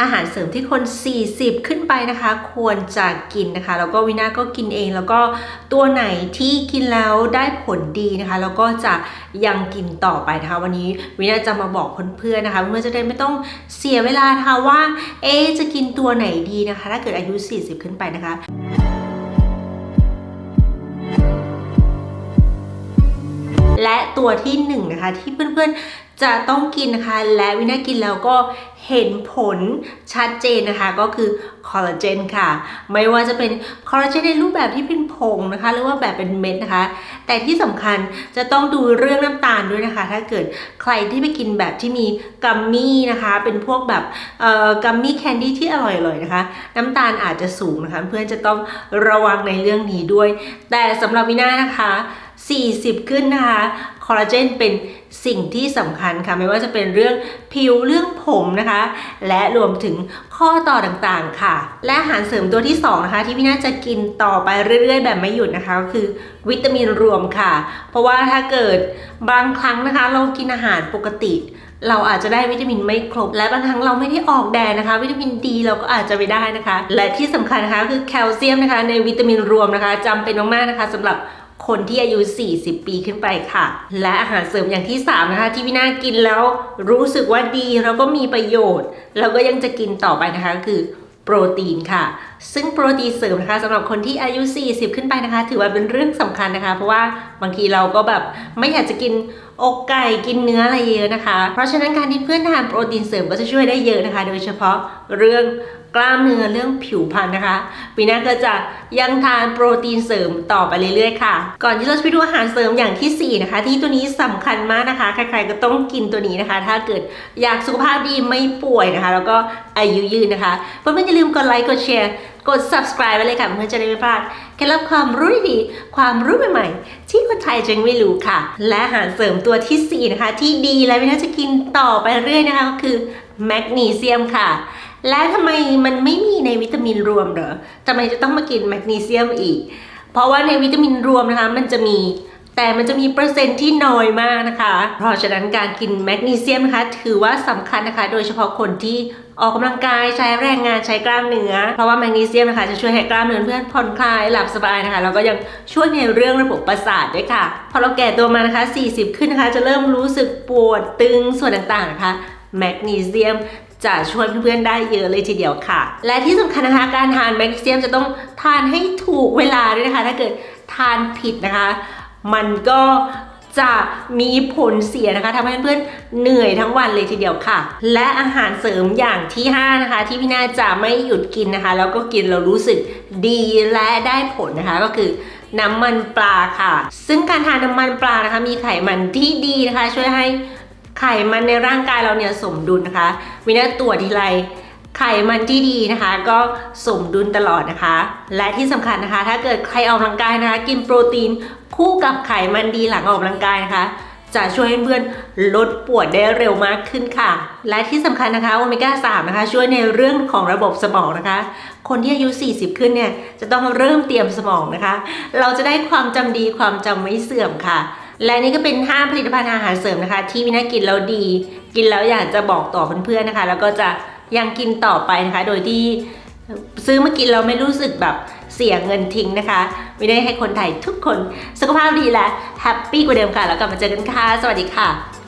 อาหารเสริมที่คน 40 ขึ้นไปนะคะ ควรจะกินนะคะ แล้วก็วินาก็กินเอง แล้วก็ตัวไหนที่กินแล้วได้ผลดีนะคะ แล้วก็จะยังกินต่อไปนะคะ วันนี้วินาจะมาบอกเพื่อนๆนะคะ เพื่อนๆจะได้ไม่ต้องเสียเวลานะคะว่า เอ๊จะกินตัวไหนดีนะคะ ถ้าเกิดอายุ 40 ขึ้นไปนะคะและตัวที่หนึ่งนะคะที่เพื่อนๆ จะต้องกินนะคะ และวินากินแล้วก็เห็นผลชัดเจนนะคะ ก็คือคอลลาเจนค่ะ ไม่ว่าจะเป็นคอลลาเจนในรูปแบบที่เป็นผงนะคะ หรือว่าแบบเป็นเม็ดนะคะ แต่ที่สำคัญจะต้องดูเรื่องน้ำตาลด้วยนะคะ ถ้าเกิดใครที่ไปกินแบบที่มีกัมมี่นะคะ เป็นพวกแบบเออกัมมี่แคนดี้ที่อร่อยๆนะคะ น้ำตาลอาจจะสูงนะคะ เพื่อนจะต้องระวังในเรื่องนี้ด้วย แต่สำหรับวินานะคะ 40 ขึ้นนะคะคอลลาเจนเป็นสิ่งที่สำคัญค่ะไม่ว่าจะเป็นเรื่องผิวเรื่องผมนะคะ และรวมถึงข้อต่อต่างๆค่ะ และอาหารเสริมตัวที่2นะคะที่พี่น่าจะกินต่อไปเรื่อยๆ แบบไม่หยุดนะคะก็คือวิตามินรวมค่ะ เพราะว่าถ้าเกิดบางครั้งนะคะ เรากินอาหารปกติ เราอาจจะได้วิตามินไม่ครบ และบางครั้งเราไม่ได้ออกแดดนะคะ วิตามินดีเราก็อาจจะไม่ได้นะคะ และที่สำคัญนะคะคือแคลเซียมนะคะ ในวิตามินรวมนะคะจำเป็นมากๆนะคะสำหรับ คนที่อายุ 40 ปีขึ้นไปค่ะ และอาหารเสริมอย่างที่ 3 นะคะ ที่พี่นากินแล้วรู้สึกว่าดีแล้วก็มีประโยชน์ แล้วก็ยังจะกินต่อไปนะคะก็คือโปรตีนค่ะ ซึ่งโปรตีนเสริมนะคะสำหรับคนที่อายุ 40 ขึ้นไปนะคะ ถือว่าเป็นเรื่องสำคัญนะคะ เพราะว่าบางทีเราก็แบบไม่อยากจะกิน อกไก่กินเนื้ออะไรเยอะนะคะ เพราะฉะนั้นการที่เพื่อนทานโปรตีนเสริมก็จะช่วยได้เยอะนะคะ โดยเฉพาะเรื่องกล้ามเนื้อเรื่องผิวพรรณนะคะปีหน้าก็จะยังทานโปรตีนเสริมต่อไปเรื่อยๆค่ะ ก่อนที่เราจะไปดูอาหารเสริมอย่างที่ 4 นะคะ ที่ตัวนี้สำคัญมากนะคะ ใครๆก็ต้องกินตัวนี้นะคะ ถ้าเกิดอยากสุขภาพดีไม่ป่วยนะคะ แล้วก็อายุยืนนะคะเพื่อนๆอย่าลืมกดไลค์กดแชร์กด subscribe ไว้เลยค่ะเพื่อจะได้ไม่พลาด เคล็ดลับความรู้ดีความรู้ใหม่ๆ ที่คนไทยจึงไม่รู้ค่ะ และอาหารเสริมตัวทีสี่4 นะคะ ที่ดีและไม่น่าจะกินต่อไปเรื่อยนะคะก็คือแมกนีเซียมค่ะ และทำไมมันไม่มีในวิตามินรวมเหรอทำไมจะต้องมากินแมกนีเซียมอีก เพราะว่าในวิตามินรวมนะคะมันจะมี แต่มันจะมีเปอร์เซ็นต์ที่น้อยมากนะคะ เพราะฉะนั้นการกินแมกนีเซียมนะคะ ถือว่าสำคัญนะคะ โดยเฉพาะคนที่ออกกำลังกายใช้แรงงานใช้กล้ามเนื้อ เพราะว่าแมกนีเซียมนะคะจะช่วยให้กล้ามเนื้อเพื่อนผ่อนคลายหลับสบายนะคะแล้วก็ยังช่วยในเรื่องระบบประสาทด้วยค่ะ พอเราแก่ตัวมานะคะ 40 ขึ้นนะคะ จะเริ่มรู้สึกปวดตึงส่วนต่างๆนะคะแมกนีเซียมจะช่วยเพื่อนๆได้เยอะเลยทีเดียวค่ะ และที่สำคัญนะคะการทานแมกนีเซียมจะต้องทานให้ถูกเวลาด้วยนะคะ ถ้าเกิดทานผิดนะคะ มันก็จะมีผลเสียนะคะทำให้เพื่อนๆเหนื่อยทั้งวันเลยทีเดียวค่ะ และอาหารเสริมอย่างที่ 5 นะคะ ที่พี่นาจะไม่หยุดกินนะคะ แล้วก็กินเรารู้สึกดีและได้ผลนะคะก็คือน้ำมันปลาค่ะ ซึ่งการทานน้ำมันปลานะคะ มีไขมันที่ดีนะคะ ช่วยให้ไขมันในร่างกายเราเนี่ยสมดุลนะคะวินาตรวจทีไร ไขมันที่ดีนะคะ ก็สมดุลตลอดนะคะ และที่สำคัญนะคะ ถ้าเกิดใครออกกำลังกายนะคะ กินโปรตีนคู่กับไขมันดีหลังออกกำลังกายนะคะ จะช่วยให้เพื่อนลดปวดได้เร็วมากขึ้นค่ะ และที่สำคัญนะคะโอเมก้า3นะคะ ช่วยในเรื่องของระบบสมองนะคะ คนที่อายุ 40 ขึ้นเนี่ยจะต้องเริ่มเตรียมสมองนะคะ เราจะได้ความจำดีความจำไม่เสื่อมค่ะและนี่ก็เป็น 5 ผลิตภัณฑ์อาหารเสริมนะคะ ที่วินากินแล้วดี กินแล้วอยากจะบอกต่อเพื่อนๆนะคะ แล้วก็จะ ยังกินต่อไปนะคะ โดยที่ซื้อมากินเราไม่รู้สึกแบบเสียเงินทิ้งนะคะ ไม่ได้ให้คนไทยทุกคนสุขภาพดีและแฮปปี้กว่าเดิมค่ะ แล้วกลับมาเจอกันค่ะ สวัสดีค่ะ